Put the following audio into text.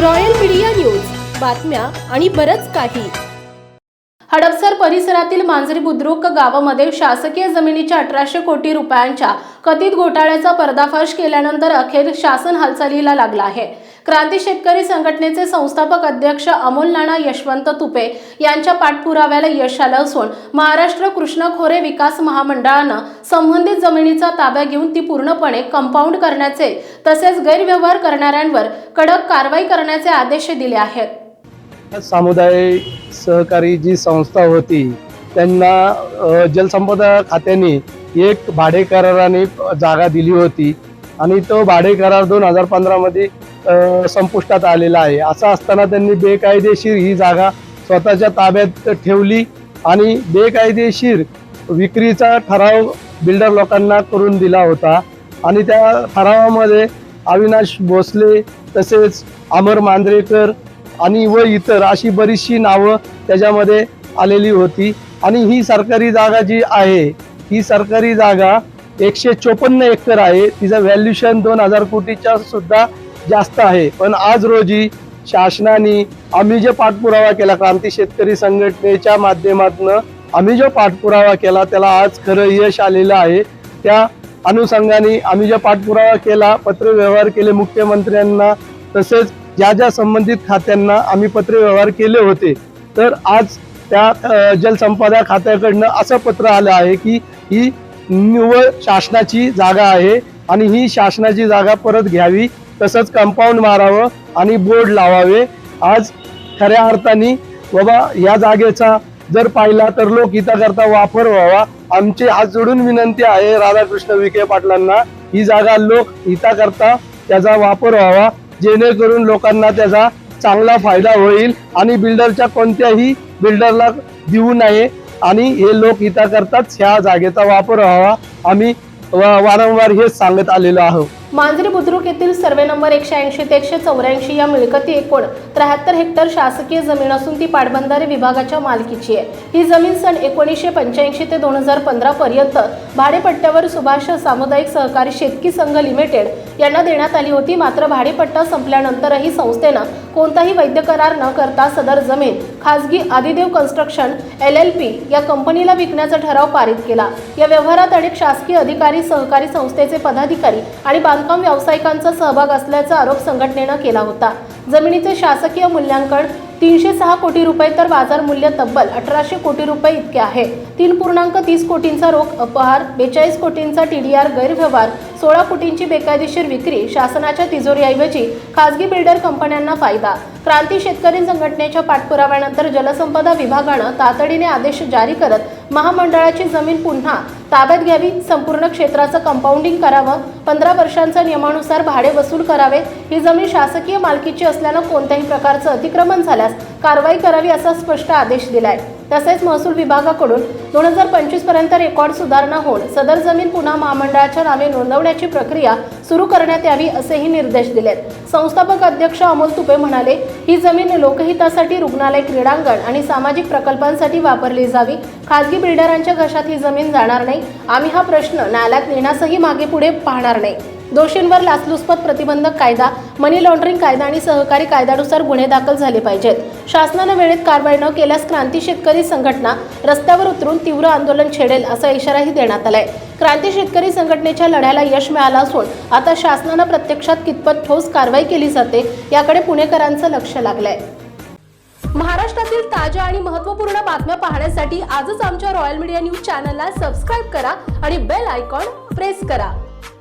Royal media news. बातम्या आणि बरंच काही. हडपसर परिसरातील मांजरी बुद्रुक गावामध्ये शासकीय जमिनीच्या अठराशे कोटी रुपयांच्या कथित घोटाळ्याचा पर्दाफाश केल्यानंतर अखेर शासन हालचालीला लागला आहे. क्रांती शेतकरी संघटनेचे संस्थापक अध्यक्ष अमोल नाना यशवंत तुपे यांच्या पाठपुराव्याला यश आलं असून महाराष्ट्र कृष्ण खोरे विकास महामंडळानं संबंधित जमिनीचा ताब्या घेऊन ती पूर्णपणे कंपाऊंड करण्याचे तसेच गैरव्यवहार करणाऱ्यांवर कडक कारवाई करण्याचे आदेश दिले आहेत. सामुदायिक सहकारी जी संस्था होती त्यांना जलसंपदा खात्याने एक भाडे कराराने जागा दिली होती आणि तो भाडे करार दोन हजार पंधरामध्ये संपुष्टात आलेला आहे. असं असताना त्यांनी बेकायदेशीर ही जागा स्वतःच्या ताब्यात ठेवली आणि बेकायदेशीर विक्रीचा ठराव बिल्डर लोकांना करून दिला होता. आणि त्या ठरावामध्ये अविनाश भोसले तसेच अमर मांजरेकर आणि व इतर अशी बरीचशी नावं त्याच्यामध्ये आलेली होती. आणि ही सरकारी जागा जी आहे ही सरकारी जागा एकशे चोपन्न एकर आहे. तिचं व्हॅल्युशन दोन हजार कोटीच्या सुद्धा जास्त आहे. पण आज रोजी शासनाने आम्ही जे पाठपुरावा केला क्रांती शेतकरी संघटनेच्या माध्यमातून आम्ही जो पाठपुरावा केला त्याला आज खरं यश आलेलं आहे. त्या अनुषंगाने आम्ही जो पाठपुरावा केला पत्रव्यवहार केले मुख्यमंत्र्यांना तसेच ज्या ज्या संबंधित खात्यांना आम्ही पत्रव्यवहार केले होते. तर आज त्या जलसंपदा खात्याकडनं असं पत्र आलं आहे की ही निव्वळ शासनाची जागा आहे आणि ही शासनाची जागा परत घ्यावी. तसंच कंपाऊंड मारावं आणि बोर्ड लावावे. आज खऱ्या अर्थाने बाबा या जागेचा जर पाहिला तर लोक हिताकरता वापर व्हावा. आमची हात जोडून विनंती आहे राधाकृष्ण विखे पाटलांना. ही जागा लोक हिताकरता त्याचा वापर व्हावा. जेणेकरून लोकांना त्याचा चांगला फायदा होईल आणि बिल्डरच्या कोणत्याही बिल्डरला देऊ नये. आणि हे लोक हिताकरताच ह्या जागेचा वापर व्हावा. आम्ही वारंवार हेच सांगत आलेलो आहोत. मांजरी बुद्रुक येथील सर्वे नंबर एकशे ऐंशी ते एकशे चौऱ्याऐंशी या मिळकती एकूण त्र्याहत्तर हेक्टर शासकीय जमीन असून ती पाटबंधारे विभागाच्या मालकीची आहे. ही जमीन सन एकोणीसशे पंच्याऐंशी ते दोन हजार पंधरा पर्यंत भाडेपट्ट्यावर सुभाष सामुदायिक सहकारी शेतकी संघ लिमिटेड यांना देण्यात आली होती. मात्र भाडेपट्टा संपल्यानंतरही संस्थेनं कोणताही वैद्य करार न करता सदर जमीन खासगी Adidev construction L L P या कंपनीला विकण्याचा ठराव पारित केला. या व्यवहारात अनेक शासकीय अधिकारी सहकारी संस्थेचे पदाधिकारी आणि बांधकाम व्यावसायिकांचा सहभाग असल्याचा आरोप संघटनेनं केला होता. जमिनीचे शासकीय मूल्यांकन तीनशे सहा कोटी रुपये तर बाजार मूल्य तब्बल अठराशे कोटी रुपये इतके आहे. तीन पूर्णांक तीस कोटींचा रोख अपहार बेचाळीस कोटींचा टीडीआर गैरव्यवहार सोळा कोटींची बेकायदेशीर विक्री शासनाच्या तिजोरीऐवजी खासगी बिल्डर कंपन्यांना फायदा. क्रांती शेतकरी संघटनेच्या पाठपुराव्यानंतर जलसंपदा विभागानं तातडीने आदेश जारी करत महामंडळाची जमीन पुन्हा ताब्यात घ्यावी संपूर्ण क्षेत्राचं कंपाऊंडिंग करावं पंधरा वर्षांच्या नियमानुसार भाडे वसूल करावे ही जमीन शासकीय मालकीची असल्यानं कोणत्याही प्रकारचं अतिक्रमण झाल्यास कारवाई करावी असा स्पष्ट आदेश दिलाय. तसेच महसूल विभागाकडून दोन हजार पंचवीसपर्यंत रेकॉर्ड सुधारणा होऊन सदर जमीन पुन्हा महामंडळाच्या नावे नोंदवण्याची प्रक्रिया सुरू करण्यात यावी असेही निर्देश दिलेत. संस्थापक अध्यक्ष अमोल तुपे म्हणाले ही जमीन लोकहितासाठी रुग्णालय क्रीडांगण आणि सामाजिक प्रकल्पांसाठी वापरली जावी. खाजगी बिल्डरांच्या घशात ही जमीन जाणार नाही. आम्ही हा प्रश्न न्यायालयात नेण्यासही मागे पुढे पाहणार नाही. दोषींवर लाचलुचपत प्रतिबंधक कायदा मनी लॉन्ड्रिंग कायदा आणि सहकारी कायद्यानुसार गुन्हे दाखल झाले पाहिजेत. शासनानं वेळेत कारवाई न केल्यास क्रांती शेतकरी संघटना रस्त्यावर उतरून तीव्र आंदोलन छेडेल असा इशाराही देण्यात आलाय. क्रांती शेतकरी संघटनेच्या लढ्याला यश मिळालं असून आता शासनानं प्रत्यक्षात कितपत ठोस कारवाई केली जाते याकडे पुणेकरांचं लक्ष लागलंय. महाराष्ट्रातील ताज्या आणि महत्त्वपूर्ण बातम्या पाहण्यासाठी आजच आमच्या रॉयल मीडिया न्यूज चॅनलला सबस्क्राईब करा आणि बेल आयकॉन प्रेस करा.